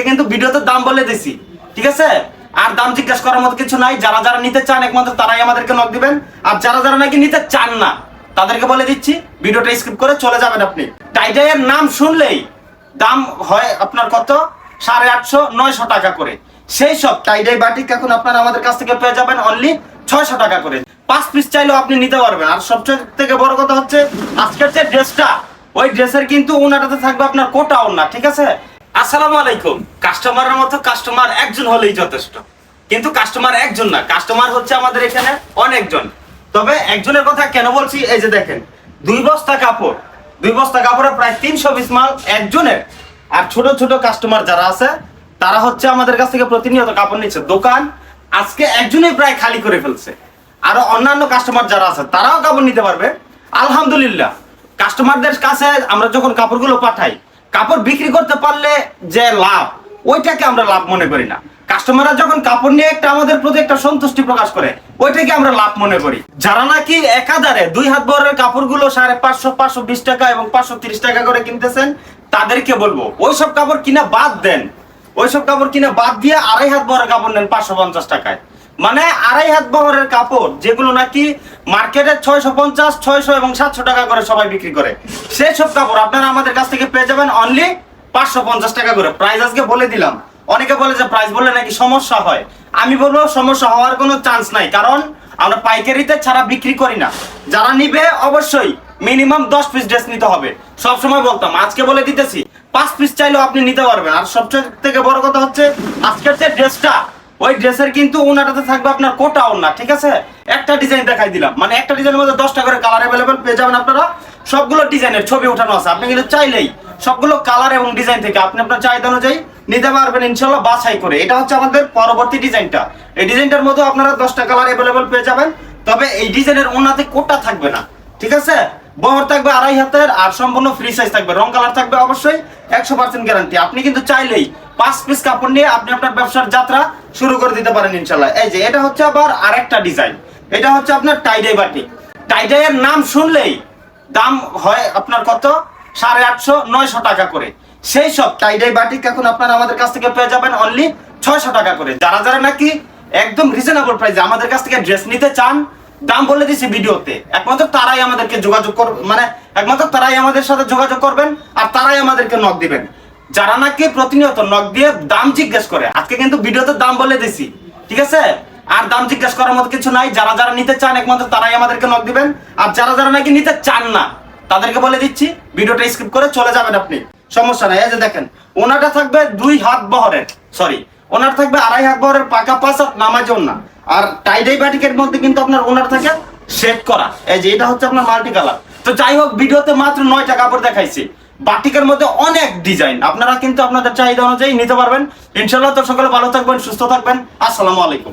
আজকে কিন্তু ভিডিওতে দাম বলে দিছি, ঠিক আছে? আর দাম জিজ্ঞাসা করার মতো কিছু নাই। যারা যারা নিতে চান, একমাত্র তারাই আমাদেরকে নক দিবেন। আর যারা যারা নাকি নিতে চান না, তাদেরকে বলে দিচ্ছি, ভিডিওটা স্কিপ করে চলে যাবেন আপনি। টাইটাইয়ের নাম শুনলেই দাম হয় আপনার কত? সাড়ে আটশো নয়শো টাকা করে। সেই সব টাইডাই বাটিক এখন আপনারা আমাদের কাছ থেকে পেয়ে যাবেন অনলি ছয়শো টাকা করে। পাঁচ পিস চাইলেও আপনি নিতে পারবেন। আর সবচেয়ে থেকে বড় কথা হচ্ছে, আজকের যে ড্রেসটা ওই ড্রেসের কিন্তু ওনাটাতে থাকবে আপনার কোটা ওনা ঠিক আছে? আসসালামু আলাইকুম। কাস্টমারের মতো কাস্টমার একজন হলেই যথেষ্ট। কিন্তু কাস্টমার একজন না, কাস্টমার হচ্ছে আমাদের এখানে অনেকজন। তবে একজনের কথা কেন বলছি, এই যে দেখেন, দুই বস্তা কাপড়, দুই বস্তা কাপড়ে প্রায় তিনশো পিস মাল একজনের। আর ছোট ছোট কাস্টমার যারা আছে, তারা হচ্ছে আমাদের কাছ থেকে প্রতিনিয়ত কাপড় নিচ্ছে। দোকান আজকে একজনই প্রায় খালি করে ফেলছে। আরও অন্যান্য কাস্টমার যারা আছে, তারাও কাপড় নিতে পারবে। আলহামদুলিল্লাহ, কাস্টমারদের কাছে আমরা যখন কাপড়গুলো পাঠাই কাপড় বিক্রি করতে পারলে যে লাভ, ওইটাকে আমরা লাভ মনে করি না। কাস্টমাররা যখন কাপড় নিয়ে একটা আমাদের প্রতি একটা সন্তুষ্টি প্রকাশ করে, ওইটাকে আমরা লাভ মনে করি। যারা নাকি একাধারে দুই হাত বরের কাপড়গুলো সাড়ে পাঁচশো পাঁচশো বিশ টাকা এবং পাঁচশো তিরিশ টাকা করে কিনতেছেন, তাদেরকে বলব, ওইসব কাপড় কিনা বাদ দেন। ওইসব কাপড় কিনে বাদ দিয়ে আড়াই হাত বহরের কাপড় নেন পাঁচশো পঞ্চাশ টাকায়। মানে আড়াই হাত বহরের কাপড়, যেগুলো নাকি মার্কেটে ছয়শো পঞ্চাশ, ছয়শো এবং সাতশো টাকা করে সবাই বিক্রি করে। সেই সব কাপড় আপনারা আমাদের কাছ থেকে পেয়ে যাবেন অনলি পাঁচশো পঞ্চাশ টাকা করে। প্রাইস আজকে বলে দিলাম। অনেকে বলে যে প্রাইস বললে নাকি সমস্যা হয়। আমি বলব সমস্যা হওয়ার কোনো চান্স নাই, কারণ আমরা পাইকারিতে ছাড়া বিক্রি করি না। যারা নিবে অবশ্যই মিনিমাম দশ পিস ড্রেস নিতে হবে। সব সময় বলতাম, আজকে বলে দিতেছি, পাঁচ পিস চাইলেও আপনি নিতে পারবেন। আর সবচেয়ে থেকে বড় কথা হচ্ছে, আজকের যে ড্রেসটা ওই ড্রেসের কিন্তু ওনাটাতে থাকবে আপনার কোটা ওনা ঠিক আছে? একটা ডিজাইন দেখাই দিলাম। মানে একটা ডিজাইনের মধ্যে দশটা করে কালার অ্যাভেলেবেল পেয়ে যাবেন আপনারা। সবগুলো ডিজাইনের ছবি ওঠানো আছে। আপনি কিন্তু চাইলেই সবগুলো কালার এবং ডিজাইন থেকে আপনি আপনার চাহিদা অনুযায়ী নিতে পারবেন ইনশাল্লাহ বাছাই করে। এটা হচ্ছে আমাদের পরবর্তী ডিজাইনটা এই ডিজাইনটার মধ্যে আপনারা দশটা কালার অ্যাভেলেবেল পেয়ে যাবেন। তবে এই ডিজাইনের ওনাতে কোটা থাকবে না, ঠিক আছে? বহর থাকবে আড়াই হাতের আর সম্পূর্ণ ফ্রি সাইজ থাকবে। রং কালার থাকবে অবশ্যই একশো পার্সেন্ট গ্যারান্টি আপনি কিন্তু চাইলেই পাঁচ পিস কাপড় নিয়ে আপনি আপনার ব্যবসার যাত্রা শুরু করে দিতে পারেন ইনশাল্লাহ এই যে, এটা হচ্ছে আবার আরেকটা ডিজাইন এটা হচ্ছে আপনার টাইডাই বাটি। টাইডাইয়ের নাম শুনলেই দাম হয় আপনার কত? সাড়ে আটশো, নয়শো টাকা করে। সেই সব টাইডাই বাটিক এখন আপনারা আমাদের কাছ থেকে পেয়ে যাবেন অনলি ছয়শো টাকা করে। যারা যারা নাকি একদম রিজনেবল প্রাইসে আমাদের কাছ থেকে ড্রেস নিতে চান, দাম বলে দিছি ভিডিওতে। একমাত্র তারাই আমাদেরকে যোগাযোগ কর মানে একমাত্র তারাই আমাদের সাথে যোগাযোগ করবেন আর তারাই আমাদেরকে নক দিবেন। যারা নাকি প্রতিনিয়ত নখ দিয়ে দাম জিজ্ঞেস করে, আজকে কিন্তু ভিডিওতে দাম বলে দিছি, ঠিক আছে? আর দাম জিজ্ঞেস করার মতো কিছু নাই, যারা যারা নিতে চান একমাত্র তারাই আমাদেরকে নক দিবেন, আর যারা যারা নাকি নিতে চান না, তাদেরকে বলে দিচ্ছি, ভিডিওটা স্কিপ করে চলে যাবেন আপনি, সমস্যা নাই, এই যে দেখেন ওনাটা থাকবে দুই হাত বহরের সরি ওনার থাকবে আড়াই হাত বহরের, পাকা পাঁচ হাত নামাজ ওনা, আর টাইডাই বাটিকের মধ্যে কিন্তু আপনার ওনার থাকে সেট করা, এই যে এটা হচ্ছে আপনার মাল্টি কালার তো যাই হোক, ভিডিওতে মাত্র নয়টা কাপড় দেখাইছি বাটিকের মধ্যে অনেক ডিজাইন আপনারা কিন্তু আপনাদের চাহিদা অনুযায়ী নিতে পারবেন। ইনশাল্লাহ তো সকলে ভালো থাকবেন, সুস্থ থাকবেন। আসসালামু আলাইকুম।